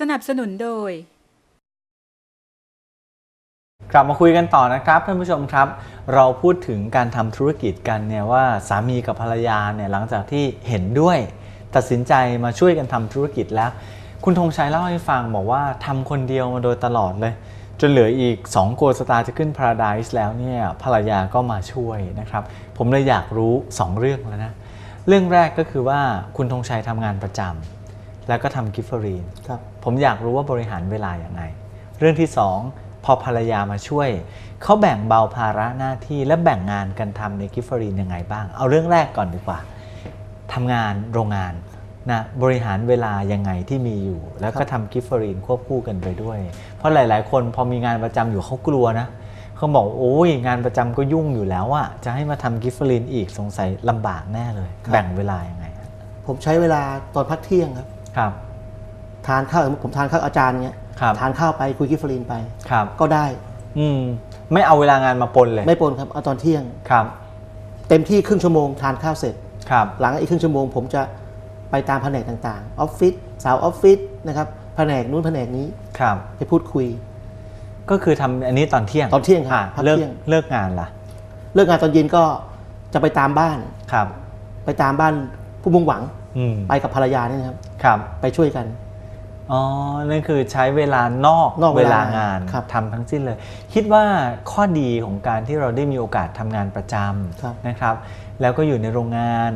สนับสนุนโดย กลับมาคุยกันต่อนะครับท่านผู้ชมครับ เราพูดถึงการทำธุรกิจกันเนี่ยว่าสามีกับภรรยาเนี่ยหลังจากที่เห็นด้วย ตัดสินใจมาช่วยกันทำธุรกิจแล้ว คุณธงชัยเล่าให้ฟังบอกว่าทำคนเดียวมาโดยตลอดเลย จนเหลืออีก2โกลสตาร์จะขึ้น Paradise แล้วเนี่ยภรรยาก็มาช่วยนะครับ ผมเลยอยากรู้ 2 เรื่องแล้วนะเรื่องแรกก็คือว่าคุณธงชัยทำงานประจำแล้วก็ทำกิฟเฟอรีนครับ ผมอยากรู้ว่าบริหารเวลาอย่างไงเรื่องที่สองพอภรรยามาช่วย เขาแบ่งเบาภาระหน้าที่และแบ่งงานกันทำในกิฟเฟอรีนยังไงบ้าง เอาเรื่องแรกก่อนดีกว่าทำงานโรงงานนะบริหารเวลายังไงที่มีอยู่ แล้วก็ทำกิฟเฟอรีนควบคู่กันไปด้วย เพราะหลาย ๆ คนพอมีงานประจำอยู่เขากลัวนะเขาบอกโอ้ยงานประจำก็ยุ่งอยู่แล้วอะจะให้มาทำกิฟเฟอรีนอีกสงสัยลำบากแน่เลยครับแบ่งเวลายังไงฮะผมใช้เวลาตอนพักเที่ยงครับครับ ทานข้าวผมทานข้าวอาจารย์เงี้ยครับทานข้าวไปคุยกิฟฟรีนไปครับ ก็ได้ อืมไม่เอาเวลางานมาปนเลย ไม่ปนครับเอาตอนเที่ยงครับ เต็มที่ครึ่งชั่วโมงทานข้าวเสร็จครับ หลังอีกครึ่งชั่วโมง ผมจะไปตามแผนกต่างๆออฟฟิศสาวออฟฟิศนะครับแผนกนู้นแผนกนี้ครับ ไปพูดคุย ก็คือทำอันนี้ตอนเที่ยงตอนเที่ยงครับอะพักเลิกเที่ยงเลิกงานล่ะ เลิกงานตอนเย็นก็จะไปตามบ้านครับ ไปตามบ้านผู้มุ่งหวังอืมไปกับภรรยาเนี่ยนะครับ ครับ ไปช่วยกัน อ๋อ นั่นคือใช้เวลานอกนอกเวเวลาลางานครับทำทั้งสิ้นเลย คิดว่าข้อดีของการที่เราได้มีโอกาสทำงานประจครับำนะครับ แล้วก็อยู่ในโรงงาน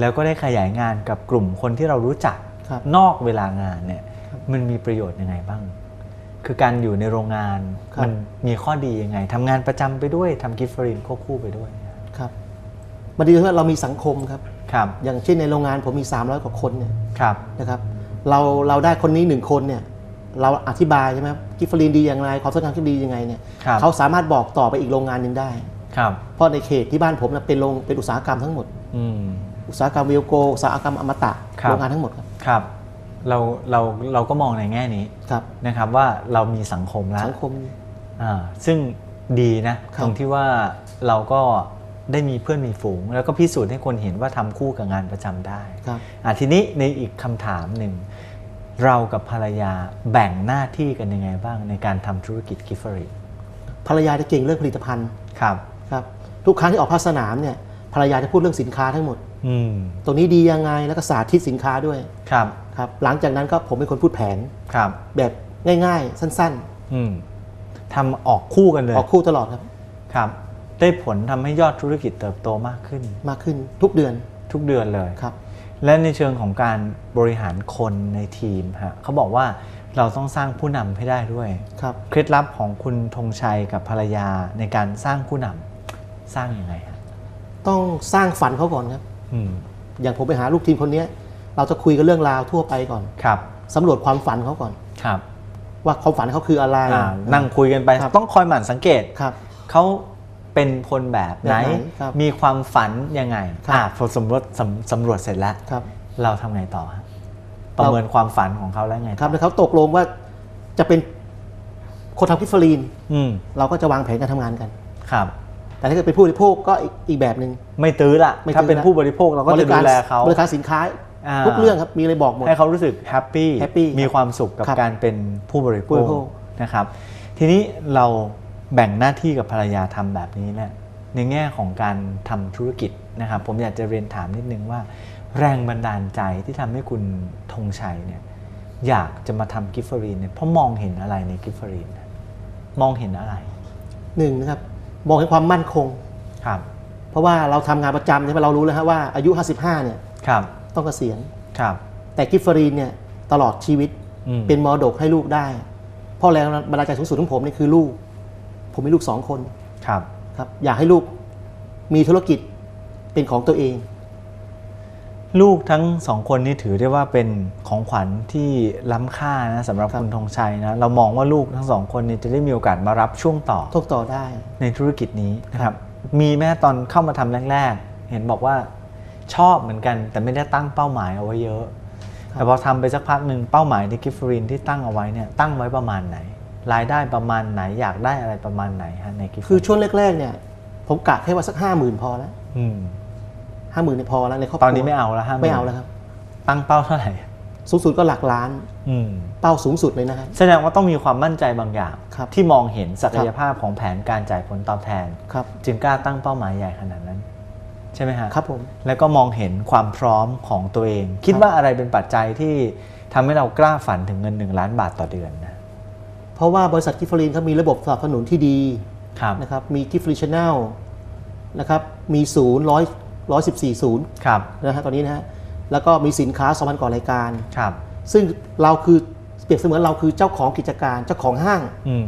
แล้วก็ได้ขยายงานกับกลุ่มคนที่เรารู้จัก ครับ นอกเวลางานเนี่ยมันมีประโยชน์ยังไงบ้าง คือการอยู่ในโรงงานครับ มันมีข้อดียังไงทำงานประจำไปด้วยทำกิฟต์ฟรีนควบคู่ไปด้วยครับมันดีตรงที่เรามีสังคมครับ ครับ อย่างเช่นในโรงงานผมมี 300 กว่าคนเนี่ยครับนะครับ เราเราได้คนนี้หนึ่งคนเนี่ยเราอธิบายใช่ไหมครับกิฟฟรีนดีอย่างไรความสำคัญที่ดียังไงเนี่ยครับเขาสามารถบอกต่อไปอีกโรงงานหนึ่งได้ครับเพราะในเขตที่บ้านผมเน่ยเป็นโรงเป็นอุตสาหกรรมทั้งหมดอืมอุตสาหกรรมวิลโกอุตสาหกรรมอมตะครับโรงงานทั้งหมดครับครับเราเราเราก็มองในแง่นี้ครับนะครับว่าเรามีสังคมแล้วสังคมอ่าซึ่งดีนะครับตรงที่ว่าเราก็ ได้มีเพื่อนมีฝูง แล้วก็พิสูจน์ให้คนเห็นว่าทำคู่กับงานประจำได้ครับอะทีนี้ในอีกคำถามหนึ่งเรากับภรรยาแบ่งหน้าที่กันยังไงบ้างในการทำธุรกิจกิฟเฟอรีภรรยาจะเก่งเรื่องผลิตภัณฑ์ครับครับ ทุกครั้งที่ออกภาคสนามเนี่ยภรรยาจะพูดเรื่องสินค้าทั้งหมดอืมตรงนี้ดียังไงแล้วก็สาธิตสินค้าด้วยครับครับ หลังจากนั้นก็ผมเป็นคนพูดแผนครับ แบบง่าย ๆ สั้นอืมทำออกคู่กันเลๆยออกคู่ตลอดครับครับ ได้ผลทำให้ยอดธุรกิจเติบโตมากขึ้น มากขึ้นทุกเดือนทุกเดือนเลยครับ และในเชิงของการบริหารคนในทีมฮะเขาบอกว่าเราต้องสร้างผู้นำให้ได้ด้วยครับเคล็ดลับของคุณธงชัยกับภรรยาในการสร้างผู้นำสร้างยังไงฮะต้องสร้างฝันเขาก่อนครับอืมอย่างผมไปหาลูกทีมคนเนี้ย เราจะคุยกันเรื่องราวทั่วไปก่อนครับสำรวจความฝันเขาก่อน ครับว่าความฝันเขาคืออะไรอ่านั่งคุยกันไป ครับ ต้องคอยหมั่นสังเกตครับ เขา เป็นคนแบบไหน แบบไหนครับมีความฝันยังไงครับอ่าพอสำรวจสำสำรวจเสร็จแล้วครับเราทำไงต่อฮะประเมินความฝันของเขาแล้วไงต่อครับแล้วเขาตกลงว่าจะเป็นคนทำกิฟเฟอรีน อืมเราก็จะวางแผนการทำงานกัน ครับ แต่ถ้าเกิดเป็นผู้บริโภคก็อีกอีกแบบหนึ่ง ไม่ตื้อละไม่ถ้าตื้อเป็นละ ผู้บริโภคเราก็จะดูแลเขา บริการสินค้า อ่า ทุกเรื่องครับ มีอะไรบอกหมด ให้เขารู้สึกแฮปปี้ happy มีความสุขกับครับการเป็นผู้บริโภผู้บคริโภคนะครับ ทีนี้เรา แบ่งหน้าที่กับภรรยาทำแบบนี้เนี่ยในแง่ของการทำธุรกิจนะครับ ผมอยากจะเรียนถามนิดนึงว่า แรงบันดาลใจที่ทำให้คุณธงชัยเนี่ยอยากจะมาทำกิฟเฟอรีนเนี่ยเพราะมองเห็นอะไรในกิฟเฟอรีนนะมองเห็นอะไรหนึ่งนะครับมองให้ความมั่นคงครับ เพราะว่าเราทำงานประจำใช่ไหมเรารู้แล้วฮะว่าอายุ 55 เนี่ยครับต้องเกษียณครับ แต่กิฟเฟอรีนเนี่ยตลอดชีวิตอืมเป็นมรดกให้ลูกได้ เพ่อแรงบันดาลใจสูงสุดของผมนี่คือลูก ผมมีลูกสองคนครับครับ อยากให้ลูกมีธุรกิจเป็นของตัวเอง ลูกทั้งสองคนนี้ถือได้ว่าเป็นของขวัญที่ล้ำค่านะสำหรับครับคุณธงชัยนะเรามองว่าลูกทั้งสองคนนี้จะได้มีโอกาสมารับช่วงต่อทกต่อได้ ในธุรกิจนี้นะครับ มีแม่ตอนเข้ามาทำแรกๆ เห็นบอกว่าชอบเหมือนกัน แต่ไม่ได้ตั้งเป้าหมายเอาไว้เยอะครับแต่พอทำไปสักพักหนึ่งเป้าหมายในกิฟฟรินที่ตั้งเอาไว้เนี่ยตั้งไว้ประมาณไหน รายได้ประมาณไหนอยากได้อะไรประมาณไหนฮะในกิฟฟคือช่วงแรกๆเนี่ย ผมกะแค่ว่าสักห้าหมื่นพอแล้วอืมห้าหมื่นเนี่ยพอแล้วในครอบครัวตอนนี้ไม่เอาแล้วห้าหมื่นไม่เอาแล้วครับ ตั้งเป้าเท่าไหร่สูงสุดก็หลักล้านอืมเป้าสูงสุดเลยนะครับแสดงว่าต้องมีความมั่นใจบางอย่างครับที่มองเห็นศักยภาพของแผนการจ่ายผลตอบแทนครับจึงกล้าตั้งเป้าหมายใหญ่ขนาดนั้น ใช่ไหมฮะครับผมแล้วก็มองเห็นความพร้อมของตัวเอง คิดว่าอะไรเป็นปัจจัยที่ทำให้เรากล้าฝันถึงเงิน 1 ล้านบาทต่อเดือนนะ เพราะว่าบริษัทกิฟฟรีนเขามีระบบสนับสนุนที่ดีครับนะครับมีกิฟฟรีชแนลนะครับมีศูนย์ร้อยร้อยสิบสี่ศูนย์ครับนะฮะตอนนี้นะฮะแล้วก็มีสินค้า2,000กว่ารายการครับ ซึ่งเราคือเปรียบเสมือนเราคือเจ้าของกิจการเจ้าของห้างอืม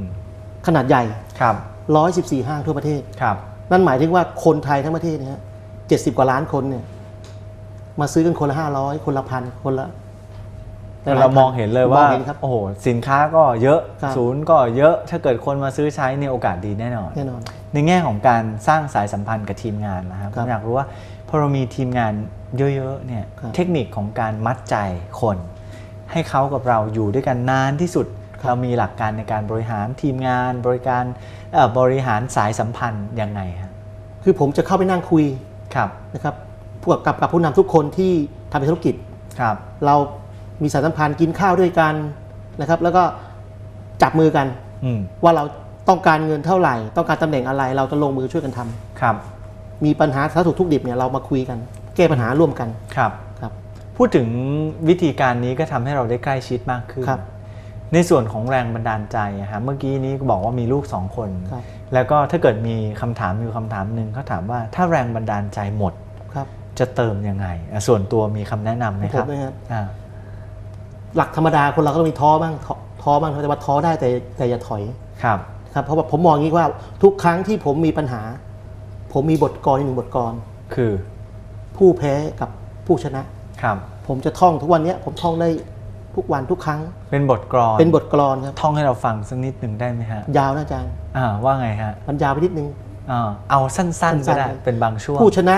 ขนาดใหญ่ครับ114ห้างทั่วประเทศครับ นั่นหมายถึงว่าคนไทยทั้งประเทศนะฮะ70กว่าล้านคนเนี่ยมาซื้อกันคนละ500คนละพันคนละ แต่เรามองเห็นเลยว่ามองเห็นครับโอ้โหสินค้าก็เยอะครับศูนย์ก็เยอะถ้าเกิดคนมาซื้อใช้เนี่ยโอกาสดีแน่นอนแน่นอน ในแง่ของการสร้างสายสัมพันธ์กับทีมงานนะครับคผรับมอยากรู้ว่าพอเรามีทีมงานเยอะๆเนี่ยครับเทคนิคของการมัดใจคน ให้เขากับเราอยู่ด้วยกันนานที่สุดเรามีหลักการในการบริหารทีมงาน บริการเอ่อบริหารสายสัมพันธ์ยังไงฮะคือผมจะเข้าไปนั่งคุยครับนะครับพวกกับกับผู้นำทุกคนที่ทำเป็นธุรกิจครับ เรา มีสายสัมพันธ์กินข้าวด้วยกันนะครับ แล้วก็จับมือกันอืมว่าเราต้องการเงินเท่าไหร่ ต้องการตำแหน่งอะไร เราจะลงมือช่วยกันทำครับ มีปัญหาสารถูกทุกดิบเนี่ยเรามาคุยกัน แก้ปัญหาร่วมกันครับครับ พูดถึงวิธีการนี้ก็ทำให้เราได้ใกล้ชิดมากขึ้นครับในส่วนของแรงบันดาลใจอะฮะเมื่อกี้นี้ก็บอกว่ามีลูกสองคนครับแล้วก็ถ้าเกิดมีคำถามอยู่คำถามหนึ่งเขาถามว่าถ้าแรงบันดาลใจหมดครับจะเติมยังไงอะส่วนตัวมีคำแนะนำไหมผครัมบนะครับอ่า หลักธรรมดาคนเราก็ต้องมีท้อบ้างท้อท้อบ้างแต่ว่าท้อได้แต่แต่อย่าถอยครับ ครับเพราะว่าผมมองอย่างนี้ว่าทุกครั้งที่ผมมีปัญหา ผมมีบทกรหนึ่งบทกรคือผู้แพ้กับผู้ชนะครับ ผมจะท่องทุกวันเนี้ยผมท่องได้ทุกวันทุกครั้ง เป็นบทกลอนเป็นบทกลอนครับท่องให้เราฟังสักนิดหนึ่งได้ไหมฮะยาวนะอาจารย์อ่าว่าไงฮะมันยาวไปนิดนึงอ่าเอาสั้นๆก็ได้สั้นๆเป็นบางช่วง ผู้ชนะ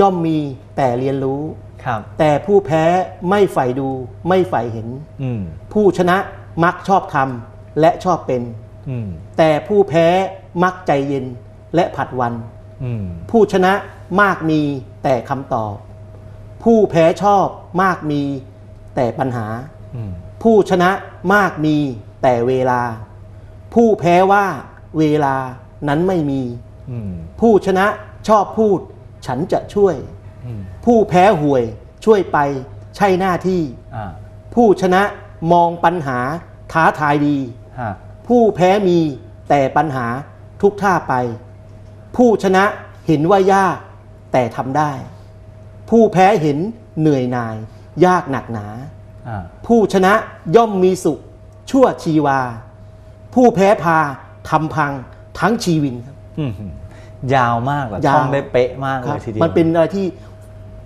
ย่อมมีแต่เรียนรู้ ครับแต่ผู้แพ้ไม่ใฝ่ดูไม่ใฝ่เห็น อืมผู้ชนะมักชอบทำและชอบเป็น อืมแต่ผู้แพ้มักใจเย็นและผัดวัน อืมผู้ชนะมากมีแต่คำตอบ ผู้แพ้ชอบมากมีแต่ปัญหา อืมผู้ชนะมากมีแต่เวลา ผู้แพ้ว่าเวลานั้นไม่มี อืมผู้ชนะชอบพูด ฉันจะช่วยอืม ผู้แพ้ห่วยช่วยไปใช่หน้าที่อ่าผู้ชนะมองปัญหาท้าทายดีฮะผู้แพ้มีแต่ปัญหาทุกท่าไป ผู้ชนะเห็นว่ายากแต่ทำได้ ผู้แพ้เห็นเหนื่อยหน่าย ยากหนักหนาอ่าผู้ชนะย่อมมีสุข ชั่วชีวา ผู้แพ้พาทำพังทั้งชีวินครับอืมยาวมากเหรอยาวท่องได้เป๊ะมากเลครัยบทีเดียวมันเป็นอะไรที่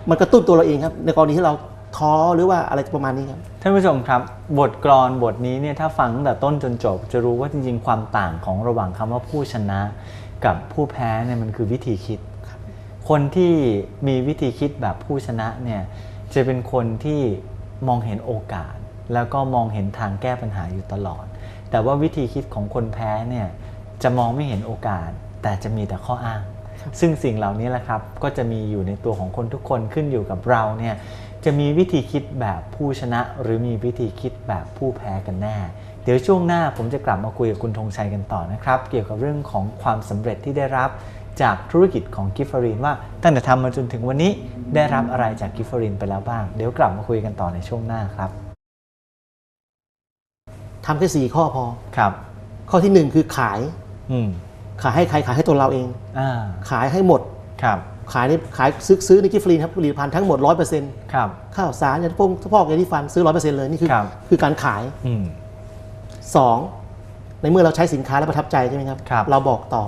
มันกระตุ้นตัวเราเองครับ ในกรณีที่เราท้อหรือว่าอะไรประมาณนี้ครับ ท่านผู้ชมครับ บทกลอนบทนี้เนี่ยถ้าฟังตั้งแต่ต้นจนจบ จะรู้ว่าจริงๆ ความต่างของระหว่างคำว่าผู้ชนะ กับผู้แพ้เนี่ยมันคือวิธีคิด คนที่มีวิธีคิดแบบผู้ชนะเนี่ยจะเป็นคนที่มองเห็นโอกาส แล้วก็มองเห็นทางแก้ปัญหาอยู่ตลอด แต่ว่าวิธีคิดของคนแพ้เนี่ยจะมองไม่เห็นโอกาส แต่จะมีแต่ข้ออ้าง ซึ่งสิ่งเหล่านี้แหละครับก็จะมีอยู่ในตัวของคนทุกคนขึ้นอยู่กับเราเนี่ยจะมีวิธีคิดแบบผู้ชนะ หรือมีวิธีคิดแบบผู้แพ้กันแน่ เดี๋ยวช่วงหน้าผมจะกลับมาคุยกับคุณธงชัยกันต่อนะครับ เกี่ยวกับเรื่องของความสำเร็จที่ได้รับจากธุรกิจของกิฟฟรีนว่าตั้งแต่ทำมาจนถึงวันนี้ได้รับอะไรจากกิฟฟรีนไปแล้วบ้าง เดี๋ยวกลับมาคุยกันต่อในช่วงหน้าครับทำแค่สี่ข้อพอครับ ข้อที่หนึ่งคือขาย อืม ขายให้ใครขายให้ตัวเราเอง อ่าขายให้หมด ครับขายในขายซื้อซื้อในกิฟฟรีนครับผลิตภัณฑ์ทั้งหมดร้อยเปอร์เซ็นต์ครับ ข้าวสารยาพงพอกยาที่ฟันซื้อร้อยเปอร์เซ็นต์เลยนี่คือครับ คือการขายอืม สองในเมื่อเราใช้สินค้าแล้วประทับใจใช่ไหมครับ ครับ เราบอกต่อ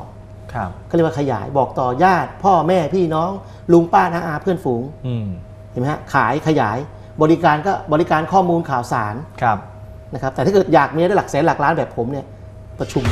ครับ ก็เรียกว่าขยายบอกต่อญาติ พ่อแม่พี่น้องลุงป้าน้าอาเพื่อนฝูงอืม เห็นไหมฮะขายขยายบริการก็บริการข้อมูลข่าวสารครับ นะครับแต่ถ้าเกิดอยากมีได้หลักแสนหลักล้านแบบผมเนี่ยประชุม